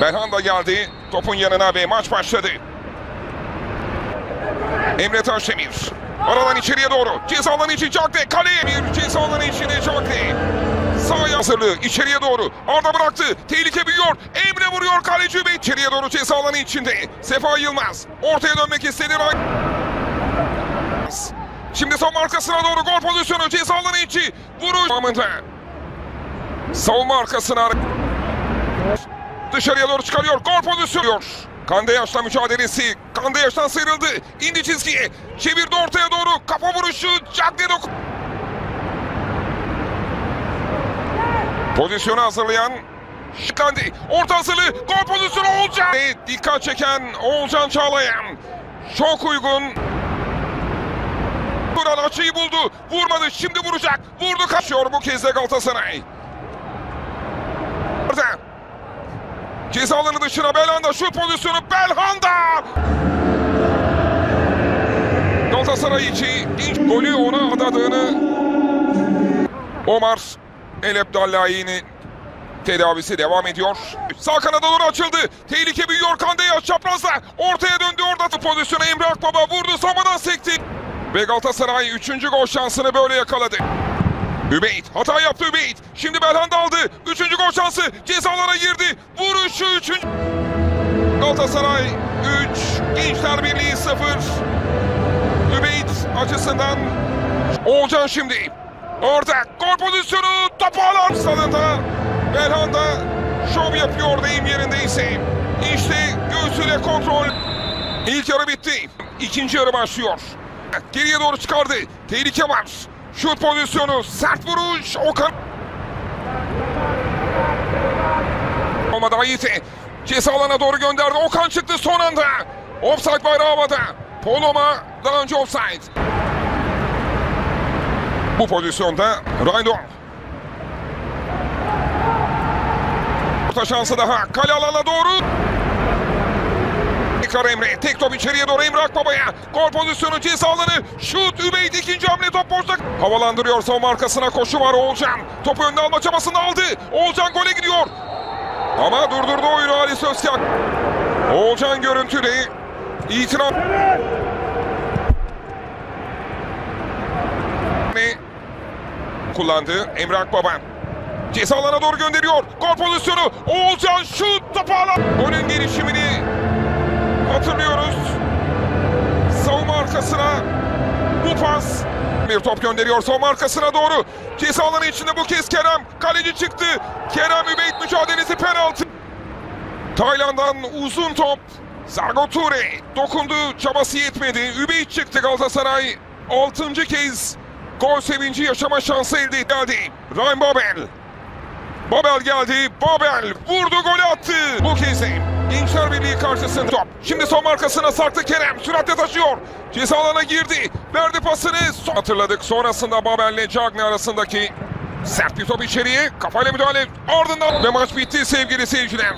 Belhanda geldi topun yanına ve maç başladı. Emre Taşdemir. Aradan içeriye doğru. Ceza alanı için Cagne. Kaleye bir ceza alanı içinde Cagne. Sağ hazırlığı içeriye doğru. Arda bıraktı. Tehlike büyüyor. Emre vuruyor kaleci ve içeriye doğru ceza alanı içinde. Sefa Yılmaz. Ortaya dönmek istedi. Şimdi son arkasına doğru gol pozisyonu ceza alanı içi. Vuruş. Savunma arkasına. Dışarıya doğru çıkarıyor. Gol pozisyonu. Kande Yaş'la mücadelesi. Kande Yaş'tan sıyrıldı. İndi çizgiye. Çevirdi ortaya doğru. Kafa vuruşu. Cagne dokun. Pozisyonu hazırlayan Şıklandı. Orta hazırlığı. Gol pozisyonu Oğulcan. Ve Dikkat çeken Oğulcan Çağlayan. Çok uygun. Duran açıyı buldu. Vurmadı. Şimdi vuracak. Vurdu kaçıyor bu kez de Galatasaray. Orada. Ceza dışına Belhanda şut pozisyonu Belhanda. Galatasaray içi ilk golü ona adadığını Omar El Ebdallahi'nin tedavisi devam ediyor. Sağ kanada doğru açıldı. Tehlike büyüyor Kandeya çaprazla. Ortaya döndü orada pozisyona Emre Akbaba vurdu savunmadan sekti. Ve Galatasaray 3. gol şansını böyle yakaladı. Übeyt hata yaptı Übeyt. Şimdi Belhanda aldı. 3. gol şansı cezalara girdi. Vuruşu 3. Galatasaray 3. Gençler Birliği 0. Übeyt açısından Oğulcan şimdi. Orada gol pozisyonu topu alan stadında. Belhanda şov yapıyor deyim yerindeyse. İşte göğsüyle kontrol. İlk yarı bitti. İkinci yarı başlıyor. Geriye doğru çıkardı. Tehlike var. Şut pozisyonu. Sert vuruş. Okan. Olmadı Ayite. Ceza alana doğru gönderdi. Okan çıktı son anda. Offside bayrağı havada. Poloma daha önce offside. Bu pozisyonda Raydo. Orta şansı daha. Kale alana doğru. Tekrar Emre. Tek top içeriye doğru Emre Akbaba'ya. Gol pozisyonu ceza alanı. Şut Übeyt ikinci hamle top boşta. Havalandırıyor savunma arkasına koşu var Oğulcan. Topu önüne alma çabasını aldı. Oğulcan gole gidiyor. Ama durdurdu oyunu Ali Sözyak. Oğulcan görüntüde itiraz. Ne? kullandı Emre Akbaban. Ceza alana doğru gönderiyor. Gol pozisyonu. Oğulcan şut topu alan. Golün gelişimini hatırlıyoruz. Bir top gönderiyor savunma arkasına doğru. Ceza alanı içinde bu kez Kerem. Kaleci çıktı. Kerem Übeyt mücadelesi penaltı. Tayland'dan uzun top. Zago Ture dokundu. Çabası yetmedi. Übeyt çıktı Galatasaray. Altıncı kez gol sevinci yaşama şansı elde geldi. Ryan Babel. Babel geldi. Babel vurdu golü attı. Bu kez Gençler Birliği karşısında top. Şimdi son markasına sarktı Kerem. Süratle taşıyor. Ceza alana girdi. Verdi pasını. Son hatırladık. Sonrasında Babel ile Cagney arasındaki sert bir top içeriye. Kafayla müdahale. Ardından ve maç bitti sevgili seyirciler.